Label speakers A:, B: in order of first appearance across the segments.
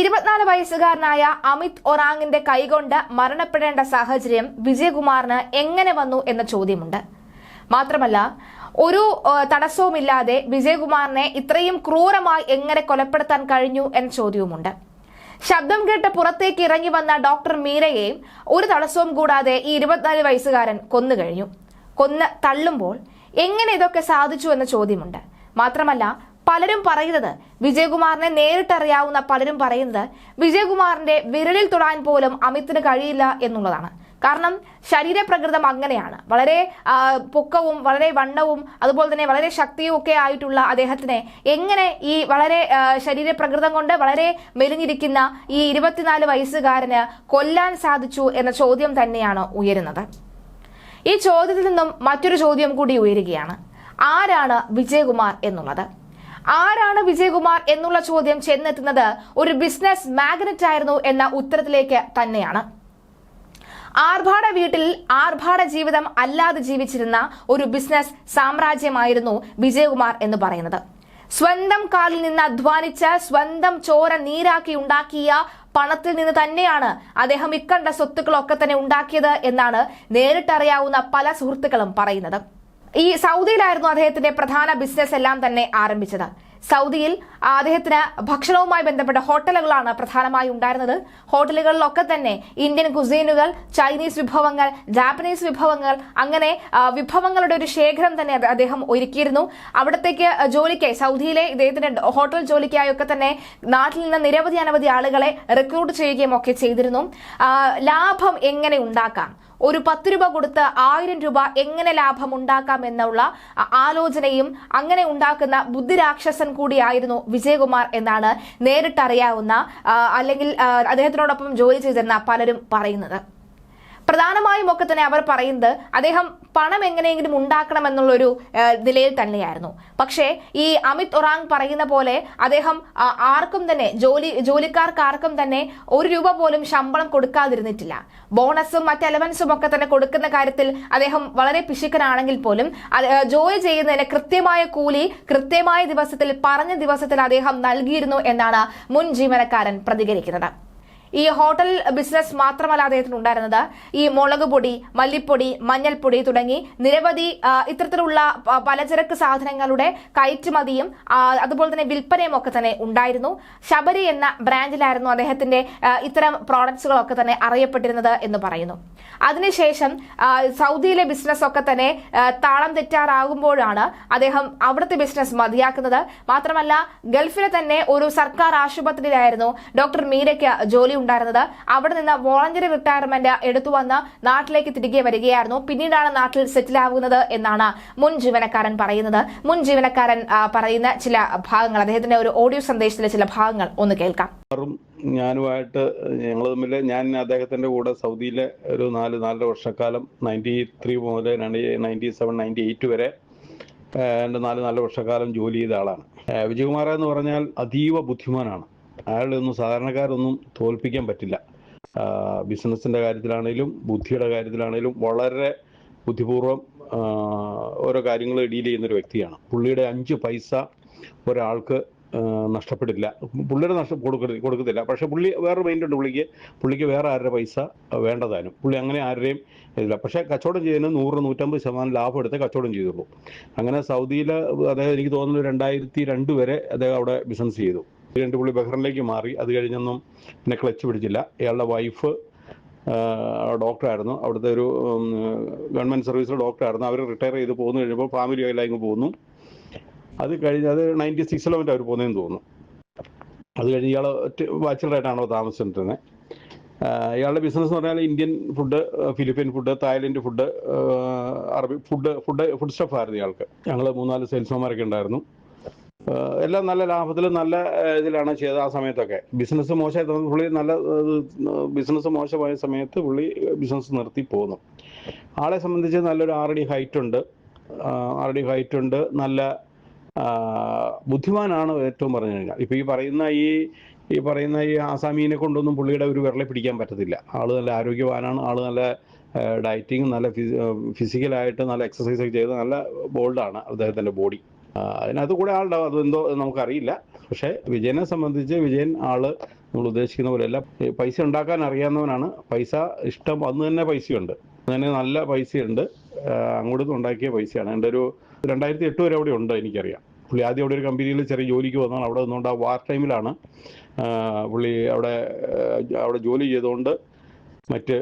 A: ഇരുപത്തിനാല് വയസ്സുകാരനായ അമിത് ഒറാങ്ങിന്റെ കൈകൊണ്ട് മരണപ്പെടേണ്ട സാഹചര്യം വിജയകുമാറിന് എങ്ങനെ വന്നു എന്ന ചോദ്യമുണ്ട്. മാത്രമല്ല ഒരു തടസ്സവുമില്ലാതെ വിജയകുമാറിനെ ഇത്രയും ക്രൂരമായി എങ്ങനെ കൊലപ്പെടുത്താൻ കഴിഞ്ഞു എന്ന ചോദ്യവുമുണ്ട്. ശബ്ദം കേട്ട് പുറത്തേക്ക് ഇറങ്ങി വന്ന ഡോക്ടർ മീരയെയും ഒരു തടസ്സവും കൂടാതെ ഈ ഇരുപത്തിനാല് വയസ്സുകാരൻ കൊന്നു കഴിഞ്ഞു. കൊന്ന് തള്ളുമ്പോൾ എങ്ങനെ ഇതൊക്കെ സാധിച്ചു എന്ന ചോദ്യമുണ്ട്. മാത്രമല്ല പലരും പറയുന്നത് വിജയകുമാറിനെ നേരിട്ടറിയാവുന്ന പലരും പറയുന്നത് വിജയകുമാറിന്റെ വിരലിൽ തൊടാൻ പോലും അമിത്തിന് കഴിയില്ല എന്നുള്ളതാണ്. കാരണം ശരീരപ്രകൃതം അങ്ങനെയാണ്. വളരെ പൊക്കവും വളരെ വണ്ണവും അതുപോലെ തന്നെ വളരെ ശക്തിയും ഒക്കെ ആയിട്ടുള്ള അദ്ദേഹത്തിനെ എങ്ങനെ ഈ വളരെ ശരീരപ്രകൃതം കൊണ്ട് വളരെ മെലിഞ്ഞിരിക്കുന്ന ഈ ഇരുപത്തിനാല് വയസ്സുകാരന് കൊല്ലാൻ സാധിച്ചു എന്ന ചോദ്യം തന്നെയാണ് ഉയരുന്നത്. ഈ ചോദ്യത്തിൽ നിന്നും മറ്റൊരു ചോദ്യം കൂടി ഉയരുകയാണ്. ആരാണ് വിജയകുമാർ എന്നുള്ളത്? ആരാണ് വിജയകുമാർ എന്നുള്ള ചോദ്യം ചെന്നെത്തുന്നത് ഒരു ബിസിനസ് മാഗ്നറ്റ് ആയിരുന്നു എന്ന ഉത്തരത്തിലേക്ക് തന്നെയാണ്. ആർഭാട വീട്ടിൽ ആർഭാട ജീവിതം അല്ലാതെ ജീവിച്ചിരുന്ന ഒരു ബിസിനസ് സാമ്രാജ്യമായിരുന്നു വിജയകുമാർ എന്ന് പറയുന്നത്. സ്വന്തം കാലിൽ നിന്ന് അധ്വാനിച്ച് സ്വന്തം ചോര നീരാക്കി ഉണ്ടാക്കിയ പണത്തിൽ നിന്ന് തന്നെയാണ് അദ്ദേഹം ഇക്കണ്ട സ്വത്തുക്കളൊക്കെ തന്നെ ഉണ്ടാക്കിയത് എന്നാണ് നേരിട്ടറിയാവുന്ന പല സുഹൃത്തുക്കളും പറയുന്നത്. ഈ സൗദിയിലായിരുന്നു അദ്ദേഹത്തിന്റെ പ്രധാന ബിസിനസ് എല്ലാം തന്നെ ആരംഭിച്ചത്. സൗദിയിൽ അദ്ദേഹത്തിന് ഭക്ഷണവുമായി ബന്ധപ്പെട്ട ഹോട്ടലുകളാണ് പ്രധാനമായി ഉണ്ടായിരുന്നത്. ഹോട്ടലുകളിലൊക്കെ തന്നെ ഇന്ത്യൻ കുസീനുകൾ ചൈനീസ് വിഭവങ്ങൾ ജാപ്പനീസ് വിഭവങ്ങൾ അങ്ങനെ വിഭവങ്ങളുടെ ഒരു ശേഖരം തന്നെ അദ്ദേഹം ഒരുക്കിയിരുന്നു. അവിടത്തേക്ക് ജോലിക്കായി സൗദിയിലെ ഇദ്ദേഹത്തിന്റെ ഹോട്ടൽ ജോലിക്കായൊക്കെ തന്നെ നാട്ടിൽ നിന്ന് നിരവധി അനവധി ആളുകളെ റിക്രൂട്ട് ചെയ്യുകയും ഒക്കെ ചെയ്തിരുന്നു. ലാഭം എങ്ങനെ ഉണ്ടാക്കാം? ഒരു പത്ത് രൂപ കൊടുത്ത് ആയിരം രൂപ എങ്ങനെ ലാഭം ഉണ്ടാക്കാം എന്നുള്ള ആലോചനയും അങ്ങനെ ഉണ്ടാക്കുന്ന ബുദ്ധിരാക്ഷസൻ കൂടിയായിരുന്നു വിജയകുമാർ എന്നാണ് നേരിട്ടറിയാവുന്ന അല്ലെങ്കിൽ അദ്ദേഹത്തിനോടൊപ്പം ജോലി ചെയ്തിരുന്ന പലരും പറയുന്നത്. പ്രധാനമായും ഒക്കെ തന്നെ അവർ പറയുന്നത് അദ്ദേഹം പണം എങ്ങനെയെങ്കിലും ഉണ്ടാക്കണം എന്നുള്ളൊരു നിലയിൽ തന്നെയായിരുന്നു. പക്ഷേ ഈ അമിത് ഒറാങ് പറയുന്ന പോലെ അദ്ദേഹം ആർക്കും തന്നെ ജോലി ജോലിക്കാർക്ക് ആർക്കും തന്നെ ഒരു രൂപ പോലും ശമ്പളം കൊടുക്കാതിരുന്നിട്ടില്ല. ബോണസും മറ്റ് അലവൻസും ഒക്കെ തന്നെ കൊടുക്കുന്ന കാര്യത്തിൽ അദ്ദേഹം വളരെ പിശുക്കനാണെങ്കിൽ പോലും ജോലി ചെയ്യുന്നതിന് കൃത്യമായ കൂലി കൃത്യമായ ദിവസത്തിൽ പറഞ്ഞ ദിവസത്തിൽ അദ്ദേഹം നൽകിയിരുന്നു എന്നാണ് മുൻ ജീവനക്കാരൻ പ്രതികരിക്കുന്നത്. ഈ ഹോട്ടൽ ബിസിനസ് മാത്രമല്ല അദ്ദേഹത്തിന് ഉണ്ടായിരുന്നത്. ഈ മുളക് പൊടി മല്ലിപ്പൊടി മഞ്ഞൾപ്പൊടി തുടങ്ങി നിരവധി ഇത്തരത്തിലുള്ള പലചരക്ക് സാധനങ്ങളുടെ കയറ്റുമതിയും അതുപോലെ തന്നെ വിൽപ്പനയും ഒക്കെ തന്നെ ഉണ്ടായിരുന്നു. ശബരി എന്ന ബ്രാൻഡിലായിരുന്നു അദ്ദേഹത്തിന്റെ ഇത്തരം പ്രോഡക്ട്സുകളൊക്കെ തന്നെ അറിയപ്പെട്ടിരുന്നത് എന്ന് പറയുന്നു. അതിനുശേഷം സൗദിയിലെ ബിസിനസ് ഒക്കെ തന്നെ താളം തെറ്റാറാകുമ്പോഴാണ് അദ്ദേഹം അവിടുത്തെ ബിസിനസ് മതിയാക്കുന്നത്. മാത്രമല്ല ഗൾഫിലെ തന്നെ ഒരു സർക്കാർ ആശുപത്രിയിലായിരുന്നു ഡോക്ടർ മീരയ്ക്ക് ജോലി ഉണ്ടായിരുന്നത്. അവിടെ നിന്ന് വോളണ്ടറി റിട്ടയർമെന്റ് എടുത്തു വന്ന് നാട്ടിലേക്ക് തിരികെ വരികയായിരുന്നു. പിന്നീടാണ് നാട്ടിൽ സെറ്റിൽ ആവുന്നത് എന്നാണ് മുൻ ജീവനക്കാരൻ പറയുന്നത്. മുൻ ജീവനക്കാരൻ പറയുന്ന ചില ഭാഗങ്ങൾ അദ്ദേഹത്തിന്റെ ഒരു ഓഡിയോ സന്ദേശത്തിലെ ചില ഭാഗങ്ങൾ ഒന്ന് കേൾക്കാം.
B: ഞാനുമായിട്ട് ഞങ്ങൾ തമ്മിൽ ഞാൻ അദ്ദേഹത്തിന്റെ കൂടെ സൗദിയിലെ ഒരു നാല് നാലര വർഷക്കാലം നയന്റി ത്രീ മുതൽ നയന്റി സെവൻ നയന്റി എയ്റ്റ് വരെ എന്റെ നാല് നാല് വർഷക്കാലം ജോലി ചെയ്ത ആളാണ്. വിജയകുമാർ എന്ന് പറഞ്ഞാൽ അതീവ ബുദ്ധിമാനാണ്. അയാളെ ഒന്നും സാധാരണക്കാരൊന്നും തോൽപ്പിക്കാൻ പറ്റില്ല. ബിസിനസിന്റെ കാര്യത്തിലാണേലും ബുദ്ധിയുടെ കാര്യത്തിലാണേലും വളരെ ബുദ്ധിപൂർവം ഓരോ കാര്യങ്ങൾ ഡീൽ ചെയ്യുന്ന ഒരു വ്യക്തിയാണ്. പുള്ളിയുടെ അഞ്ച് പൈസ ഒരാൾക്ക് നഷ്ടപ്പെടില്ല. പുള്ളിയുടെ നഷ്ടം കൊടുക്കരുത് കൊടുക്കത്തില്ല. പക്ഷേ പുള്ളി വേറെ മൈൻഡ് ഉണ്ട് പുള്ളിക്ക്. പുള്ളിക്ക് വേറെ ആരുടെ പൈസ വേണ്ടതാനും. പുള്ളി അങ്ങനെ ആരുടെയും ഇതില്ല. പക്ഷേ കച്ചവടം ചെയ്യുന്ന നൂറ് നൂറ്റമ്പത് ശതമാനം ലാഭം എടുത്ത് കച്ചവടം ചെയ്തുള്ളൂ. അങ്ങനെ സൗദിയിൽ അദ്ദേഹം എനിക്ക് തോന്നുന്നു രണ്ടായിരത്തി രണ്ട് വരെ അദ്ദേഹം അവിടെ ബിസിനസ് ചെയ്തു. രണ്ട് പുള്ളി ബഹ്റിനിലേക്ക് മാറി. അത് കഴിഞ്ഞൊന്നും പിന്നെ ക്ലച്ച് പിടിച്ചില്ല. ഇയാളുടെ വൈഫ് ഡോക്ടറായിരുന്നു. അവിടുത്തെ ഒരു ഗവൺമെന്റ് സർവീസിലെ ഡോക്ടറായിരുന്നു. അവർ റിട്ടയർ ചെയ്ത് പോകുന്നു കഴിഞ്ഞപ്പോൾ ഫാമിലി എല്ലാം ഇങ്ങ് പോകുന്നു അത് കഴിഞ്ഞ് അത് നയന്റി സിക്സിലോ അവർ പോകുന്നതെന്ന് തോന്നുന്നു. അത് കഴിഞ്ഞ് ഇയാൾ ബാച്ചിലറായിട്ടാണോ താമസിച്ചിരുന്നത് ഇയാളുടെ ബിസിനസ് എന്ന് പറഞ്ഞാൽ Indian food Philippine food Thailand food അറബി ഫുഡ് ഫുഡ് ഫുഡ് സ്റ്റഫ് ആയിരുന്നു ഇയാൾക്ക്. ഞങ്ങൾ മൂന്നാൽ സെയിൽസ്മാൻമാരൊക്കെ ഉണ്ടായിരുന്നു. എല്ലാം നല്ല ലാഭത്തിൽ നല്ല ഇതിലാണ് ചെയ്തത് ആ സമയത്തൊക്കെ. ബിസിനസ് മോശമായി പുള്ളി നല്ല ബിസിനസ് മോശമായ സമയത്ത് പുള്ളി ബിസിനസ് നിർത്തി പോന്നു. ആളെ സംബന്ധിച്ച് നല്ലൊരു ആറടി ഹൈറ്റ് ഉണ്ട്. ആറടി ഹൈറ്റ് ഉണ്ട്. നല്ല ബുദ്ധിമാനാണ് ഏറ്റവും പറഞ്ഞു കഴിഞ്ഞാൽ. ഇപ്പം ഈ പറയുന്ന ഈ ഈ പറയുന്ന ഈ ആസാമീനെ കൊണ്ടൊന്നും പുള്ളിയുടെ ഒരു വിരളെ പിടിക്കാൻ പറ്റത്തില്ല. ആൾ നല്ല ആരോഗ്യവാനാണ്. ആൾ നല്ല ഡയറ്റിങ് നല്ല ഫിസിക്കലായിട്ട് നല്ല എക്സസൈസ് ഒക്കെ ചെയ്ത് നല്ല ബോൾഡാണ് അദ്ദേഹത്തിന്റെ ബോഡി അതിനകത്ത് കൂടെ ആളുണ്ടാവും അതെന്തോ നമുക്കറിയില്ല. പക്ഷേ വിജയനെ സംബന്ധിച്ച് വിജയൻ ആൾ നമ്മൾ ഉദ്ദേശിക്കുന്ന പോലെയല്ല. എല്ലാം പൈസ ഉണ്ടാക്കാൻ അറിയാവുന്നവനാണ്. പൈസ ഇഷ്ടം അന്ന് തന്നെ പൈസയുണ്ട്. അങ്ങനെ നല്ല പൈസയുണ്ട്. അങ്ങോട്ട് ഉണ്ടാക്കിയ പൈസയാണ്. എന്റെ ഒരു രണ്ടായിരത്തി എട്ട് വരെ അവിടെ ഉണ്ട് എനിക്കറിയാം. പുള്ളി ആദ്യം അവിടെ ഒരു കമ്പനിയിൽ ചെറിയ ജോലിക്ക് വന്നാൽ അവിടെ നിന്നുകൊണ്ട് ആ വാർ ടൈമിലാണ് പുള്ളി അവിടെ അവിടെ ജോലി ചെയ്തുകൊണ്ട് മറ്റ്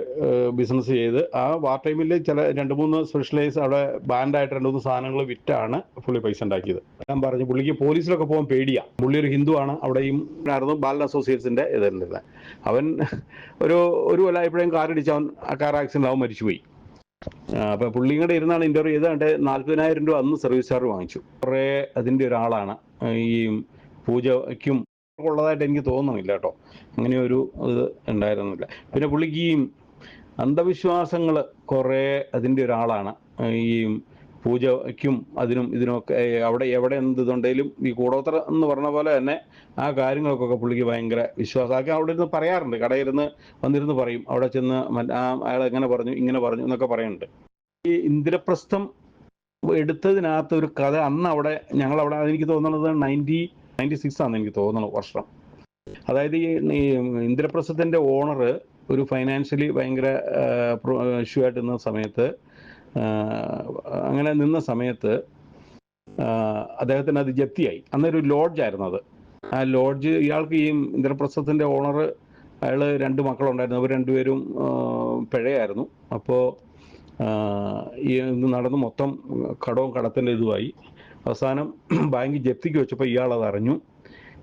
B: ബിസിനസ് ചെയ്ത് ആ വാർ ടൈമിൽ ചില രണ്ട് മൂന്ന് സ്പെഷ്യലൈസ് അവിടെ ബാൻഡായിട്ട് രണ്ട് മൂന്ന് സാധനങ്ങൾ വിറ്റാണ് പുള്ളി പൈസ ഉണ്ടാക്കിയത്. ഞാൻ പറഞ്ഞു പുള്ളിക്ക് പോലീസിലൊക്കെ പോകാൻ പേടിയാ. പുള്ളി ഒരു ഹിന്ദുവാണ് അവിടെയും ആയിരുന്നു ബാലൻ അസോസിയേറ്റ്സിന്റെ ഇതായിരുന്നത് അവൻ ഒരു ഒരു വല്ല കാർ കാറിടിച്ച് അവൻ കാർ ആക്സിഡന്റ് അവൻ മരിച്ചുപോയി. അപ്പൊ പുള്ളിയും കൂടെ ഇരുന്നാണ് ഇന്റർവ്യൂ ചെയ്താണ്ട് നാല്പതിനായിരം രൂപ അന്ന് സർവീസ് ചാർജ് വാങ്ങിച്ചു. കുറേ അതിന്റെ ഒരാളാണ് ഈ പൂജയ്ക്കും ഉള്ളതായിട്ട് എനിക്ക് തോന്നുന്നില്ല കേട്ടോ. അങ്ങനെ ഒരു ഇത് ഉണ്ടായിരുന്നില്ല. പിന്നെ പുള്ളിക്ക് ഈ അന്ധവിശ്വാസങ്ങൾ കുറേ അതിന്റെ ഒരാളാണ്. ഈ പൂജയ്ക്കും അതിനും ഇതിനൊക്കെ അവിടെ എവിടെ എന്ത് ഇതുണ്ടെങ്കിലും ഈ കൂടോത്ര എന്ന് പറഞ്ഞ പോലെ തന്നെ ആ കാര്യങ്ങൾക്കൊക്കെ പുള്ളിക്ക് ഭയങ്കര വിശ്വാസം. അതൊക്കെ അവിടെ ഇരുന്ന് പറയാറുണ്ട്. കടയിരുന്ന് വന്നിരുന്ന് പറയും. അവിടെ ചെന്ന് ആ അയാൾ എങ്ങനെ പറഞ്ഞു ഇങ്ങനെ പറഞ്ഞു എന്നൊക്കെ പറയുന്നുണ്ട്. ഈ ഇന്ദ്രപ്രസ്ഥം എടുത്തതിനകത്ത് ഒരു കഥ അന്ന് അവിടെ ഞങ്ങൾ അവിടെ എനിക്ക് തോന്നുന്നത് നയന്റി നയന്റി സിക്സ് ആണെന്ന് എനിക്ക് തോന്നുന്നു വർഷം. അതായത് ഈ ഈ ഓണർ ഒരു ഫൈനാൻഷ്യലി ഭയങ്കര ഇഷ്യൂ ആയിട്ട് നിന്ന സമയത്ത് അങ്ങനെ നിന്ന സമയത്ത് അദ്ദേഹത്തിന് അത് ജപ്തിയായി. അന്നൊരു ലോഡ്ജ് ആയിരുന്നു അത്. ആ ലോഡ്ജ് ഇയാൾക്ക് ഈ ഇന്ദ്രപ്രസ്ഥത്തിന്റെ ഓണർ അയാൾ രണ്ട് മക്കളുണ്ടായിരുന്നു. അവർ രണ്ടുപേരും പിഴയായിരുന്നു. അപ്പോൾ ഈ നടന്ന് മൊത്തം കടവും കടത്തിന്റെ ഇതുമായി. അവസാനം ബാങ്ക് ജപ്തിക്ക് വെച്ചപ്പോൾ ഇയാൾ അത് അറിഞ്ഞു.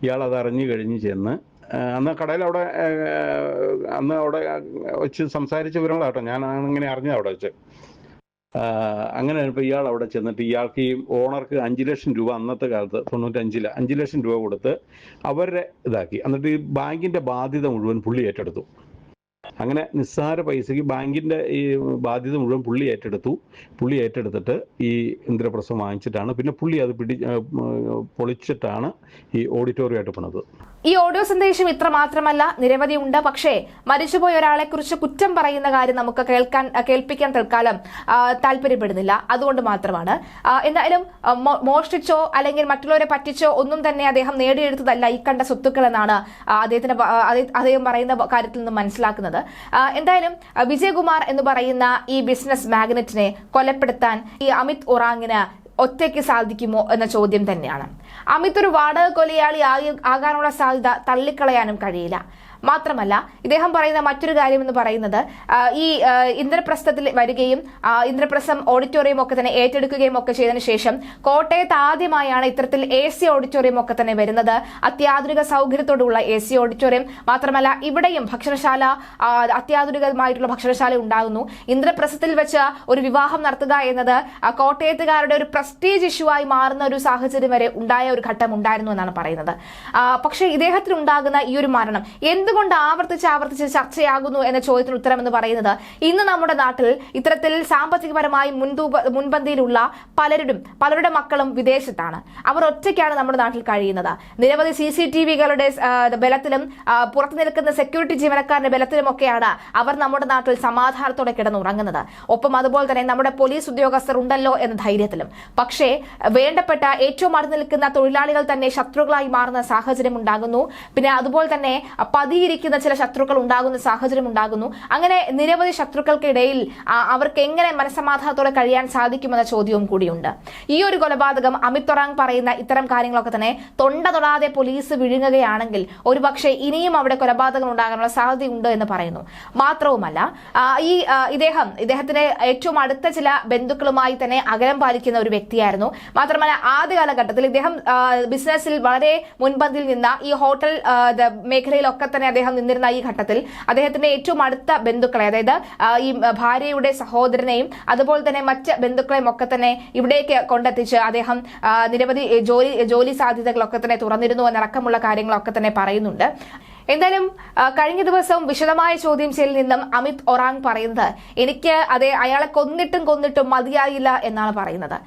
B: ഇയാൾ അത് അറിഞ്ഞു കഴിഞ്ഞ് ചെന്ന് അന്ന് കടയിൽ അവിടെ അന്ന് അവിടെ വെച്ച് സംസാരിച്ച വിവരങ്ങളാട്ടോ ഞാൻ അങ്ങനെ അറിഞ്ഞത് അവിടെ വെച്ച്. അങ്ങനെ ഇപ്പോൾ ഇയാൾ അവിടെ ചെന്നിട്ട് ഇയാൾക്ക് ഈ ഓണർക്ക് അഞ്ച് ലക്ഷം രൂപ അന്നത്തെ കാലത്ത് തൊണ്ണൂറ്റഞ്ചിൽ അഞ്ച് ലക്ഷം രൂപ കൊടുത്ത് അവരുടെ ഇതാക്കി. എന്നിട്ട് ഈ ബാങ്കിന്റെ ബാധ്യത മുഴുവൻ പുള്ളി ഏറ്റെടുത്തു. അങ്ങനെ നിസ്സാര പൈസയ്ക്ക് ബാങ്കിന്റെ ഈ ബാധ്യത മുഴുവൻ പുള്ളി ഏറ്റെടുത്തു. പുള്ളി ഏറ്റെടുത്തിട്ട് ഈ ഇന്ദ്രപ്രസം വാങ്ങിച്ചിട്ടാണ്. പിന്നെ പുള്ളി അത് പിടി പൊളിച്ചിട്ടാണ് ഈ ഓഡിറ്റോറിയമായിട്ട് പണിത്.
A: ഈ ഓഡിയോ സന്ദേശം ഇത്ര മാത്രമല്ല നിരവധി ഉണ്ട്. പക്ഷേ മരിച്ചുപോയ ഒരാളെ കുറിച്ച് കുറ്റം പറയുന്ന കാര്യം നമുക്ക് കേൾക്കാൻ കേൾപ്പിക്കാൻ തൽക്കാലം താല്പര്യപ്പെടുന്നില്ല അതുകൊണ്ട് മാത്രമാണ്. എന്തായാലും മോഷ്ടിച്ചോ അല്ലെങ്കിൽ മറ്റുള്ളവരെ പറ്റിച്ചോ ഒന്നും തന്നെ അദ്ദേഹം നേടിയെടുത്തതല്ല ഈ കണ്ട സ്വത്തുക്കൾ എന്നാണ് അദ്ദേഹത്തിന്റെ അദ്ദേഹം- പറയുന്ന കാര്യത്തിൽ നിന്ന് മനസ്സിലാക്കുന്നത്. എന്തായാലും വിജയകുമാർ എന്ന് പറയുന്ന ഈ ബിസിനസ് മാഗ്നറ്റിനെ കൊലപ്പെടുത്താൻ ഈ അമിത് ഒറാങ്ങിന് ഒറ്റയ്ക്ക് സാധിക്കുമോ എന്ന ചോദ്യം തന്നെയാണ്. അമിത് ഒരു വാടക കൊലയാളി ആകാനുള്ള സാധ്യത തള്ളിക്കളയാനും കഴിയില്ല. മാത്രമല്ല ഇദ്ദേഹം പറയുന്ന മറ്റൊരു കാര്യം എന്ന് പറയുന്നത് ഈ ഇന്ദ്രപ്രസ്ഥത്തിൽ വരികയും ഇന്ദ്രപ്രസ്ഥം ഓഡിറ്റോറിയം ഒക്കെ തന്നെ ഏറ്റെടുക്കുകയും ഒക്കെ ചെയ്തതിനു ശേഷം കോട്ടയത്ത് ആദ്യമായാണ് ഇത്തരത്തിൽ എ സി ഓഡിറ്റോറിയം ഒക്കെ തന്നെ വരുന്നത്. അത്യാധുനിക സൗകര്യത്തോടുള്ള എ സി ഓഡിറ്റോറിയം മാത്രമല്ല ഇവിടെയും ഭക്ഷണശാല അത്യാധുനികമായിട്ടുള്ള ഭക്ഷണശാല ഉണ്ടാകുന്നു. ഇന്ദ്രപ്രസ്ഥത്തിൽ വെച്ച് ഒരു വിവാഹം നടത്തുക എന്നത് കോട്ടയത്തുകാരുടെ ഒരു പ്രസ്റ്റീജ് ഇഷ്യൂ ആയി മാറുന്ന ഒരു സാഹചര്യം വരെ ഉണ്ടായ ഒരു ഘട്ടം ഉണ്ടായിരുന്നു എന്നാണ് പറയുന്നത്. പക്ഷേ ഇദ്ദേഹത്തിന് ഉണ്ടാകുന്ന ഈ ഒരു മരണം എന്തുകൊണ്ട് ആവർത്തിച്ച് ആവർത്തിച്ച് ചർച്ചയാകുന്നു എന്ന ചോദ്യത്തിന് ഉത്തരം എന്ന് പറയുന്നത് ഇന്ന് നമ്മുടെ നാട്ടിൽ ഇത്തരത്തിൽ സാമ്പത്തികപരമായി മുൻതൂപ മുൻപന്തിയിലുള്ള പലരും പലരുടെ മക്കളും വിദേശത്താണ്. അവർ ഒറ്റയ്ക്കാണ് നമ്മുടെ നാട്ടിൽ കഴിയുന്നത്. നിരവധി സി സി ടി വികളുടെ ബലത്തിലും പുറത്തു നിൽക്കുന്ന സെക്യൂരിറ്റി ജീവനക്കാരുടെ ബലത്തിലുമൊക്കെയാണ് അവർ നമ്മുടെ നാട്ടിൽ സമാധാനത്തോടെ കിടന്നുറങ്ങുന്നത്. ഒപ്പം അതുപോലെ തന്നെ നമ്മുടെ പോലീസ് ഉദ്യോഗസ്ഥർ ഉണ്ടല്ലോ എന്ന ധൈര്യത്തിലും. പക്ഷേ വേണ്ടപ്പെട്ട ഏറ്റവും അടുത്ത് നിൽക്കുന്ന തൊഴിലാളികൾ തന്നെ ശത്രുക്കളായി മാറുന്ന സാഹചര്യം ഉണ്ടാകുന്നു. പിന്നെ അതുപോലെ തന്നെ പതിയിരിക്കുന്ന ചില ശത്രുക്കൾ ഉണ്ടാകുന്ന സാഹചര്യം ഉണ്ടാകുന്നു. അങ്ങനെ നിരവധി ശത്രുക്കൾക്കിടയിൽ അവർക്ക് എങ്ങനെ മനസ്സമാധാനത്തോടെ കഴിയാൻ സാധിക്കുമെന്ന ചോദ്യവും കൂടിയുണ്ട്. ഈ ഒരു കൊലപാതകം അമിത് തൊറാങ് പറയുന്ന ഇത്തരം കാര്യങ്ങളൊക്കെ തന്നെ തൊണ്ട തൊടാതെ പോലീസ് വിഴുങ്ങുകയാണെങ്കിൽ ഒരുപക്ഷെ ഇനിയും അവിടെ കൊലപാതകം ഉണ്ടാകാനുള്ള സാധ്യതയുണ്ട് എന്ന് പറയുന്നു. മാത്രവുമല്ല ഈ ഇദ്ദേഹം ഇദ്ദേഹത്തിന്റെ ഏറ്റവും അടുത്ത ചില ബന്ധുക്കളുമായി തന്നെ അകലം പാലിക്കുന്ന ഒരു വ്യക്തിയായിരുന്നു. മാത്രമല്ല ആദ്യ കാലഘട്ടത്തിൽ ഇദ്ദേഹം ബിസിനസ്സിൽ വളരെ മുൻപന്തിൽ നിന്ന ഈ ഹോട്ടൽ മേഖലയിലൊക്കെ തന്നെ അദ്ദേഹം നിന്നിരുന്ന ഈ ഘട്ടത്തിൽ അദ്ദേഹത്തിന്റെ ഏറ്റവും അടുത്ത ബന്ധുക്കളെ അതായത് ഈ ഭാര്യയുടെ സഹോദരനെയും അതുപോലെ തന്നെ മറ്റ് ബന്ധുക്കളെയും ഒക്കെ തന്നെ ഇവിടേക്ക് കൊണ്ടെത്തിച്ച് അദ്ദേഹം നിരവധി ജോലി ജോലി സാധ്യതകളൊക്കെ തന്നെ തുറന്നിരുന്നു എന്നടക്കമുള്ള കാര്യങ്ങളൊക്കെ തന്നെ പറയുന്നുണ്ട്. എന്തായാലും കഴിഞ്ഞ ദിവസം വിശദമായ ചോദ്യം ചെയ്യലിൽ നിന്നും അമിത് ഒറാങ് പറയുന്നത് എനിക്ക് അതെ അയാളെ കൊന്നിട്ടും കൊന്നിട്ടും മതിയായില്ല എന്നാണ് പറയുന്നത്.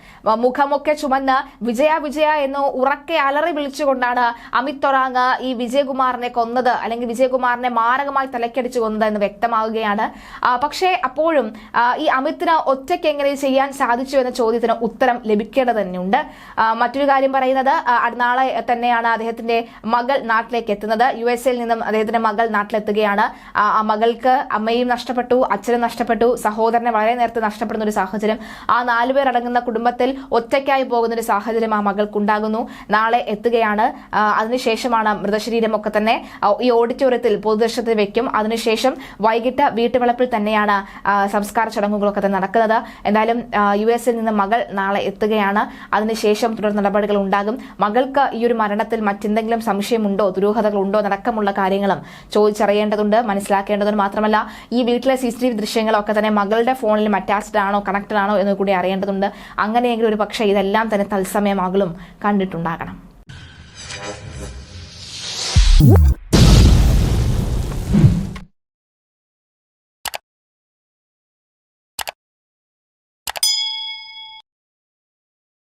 A: മുഖമൊക്കെ ചുമന്ന് വിജയ വിജയ എന്ന് ഉറക്കെ അലറി വിളിച്ചുകൊണ്ടാണ് അമിത് ഒറാങ് ഈ വിജയകുമാറിനെ കൊന്നത് അല്ലെങ്കിൽ വിജയകുമാറിനെ മാരകമായി തലക്കടിച്ചു കൊന്നത് എന്ന് വ്യക്തമാവുകയാണ്. പക്ഷേ അപ്പോഴും ഈ അമിത്തിന് ഒറ്റയ്ക്ക് എങ്ങനെ ചെയ്യാൻ സാധിച്ചു എന്ന ചോദ്യത്തിന് ഉത്തരം ലഭിക്കേണ്ടത് തന്നെയുണ്ട് മറ്റൊരു കാര്യം പറയുന്നത് നാളെ തന്നെയാണ് അദ്ദേഹത്തിന്റെ മകൾ നാട്ടിലേക്ക് എത്തുന്നത്. യു എസ് എയിൽ നിന്ന് അദ്ദേഹത്തിന്റെ മകൾ നാട്ടിലെത്തുകയാണ്. ആ മകൾക്ക് അമ്മയും നഷ്ടപ്പെട്ടു അച്ഛനും നഷ്ടപ്പെട്ടു സഹോദരനെ വളരെ നേരത്തെ നഷ്ടപ്പെടുന്ന ഒരു സാഹചര്യം. ആ നാലുപേർ അടങ്ങുന്ന കുടുംബത്തിൽ ഒറ്റയ്ക്കായി പോകുന്ന ഒരു സാഹചര്യം ആ മകൾക്കുണ്ടാകുന്നു. നാളെ എത്തുകയാണ്. അതിനുശേഷമാണ് മൃതശരീരമൊക്കെ തന്നെ ഈ ഓഡിറ്റോറിയത്തിൽ പൊതുദർശനത്തിൽ വെക്കും. അതിനുശേഷം വൈകിട്ട് വീട്ടുവളപ്പിൽ തന്നെയാണ് സംസ്കാര ചടങ്ങുകളൊക്കെ തന്നെ നടക്കുന്നത്. എന്തായാലും യു എസിൽ നിന്ന് മകൾ നാളെ എത്തുകയാണ്. അതിനുശേഷം തുടർ നടപടികൾ ഉണ്ടാകും. മകൾക്ക് ഈ ഒരു മരണത്തിൽ മറ്റെന്തെങ്കിലും സംശയമുണ്ടോ? ദുരൂഹതകളുണ്ടോ? അടക്കമുള്ള കാര്യങ്ങളും ചോദിച്ചറിയേണ്ടതുണ്ട് മനസ്സിലാക്കേണ്ടതുണ്ട്. മാത്രമല്ല ഈ വീട്ടിലെ സി സി ടി വി ദൃശ്യങ്ങളൊക്കെ തന്നെ മകളുടെ ഫോണിൽ അറ്റാച്ച്ഡ് ആണോ കണക്റ്റഡ് ആണോ എന്ന് കൂടി അറിയേണ്ടതുണ്ട്. അങ്ങനെയെങ്കിൽ ഒരു പക്ഷേ ഇതെല്ലാം തന്നെ തത്സമയം മകളും കണ്ടിട്ടുണ്ടാകണം.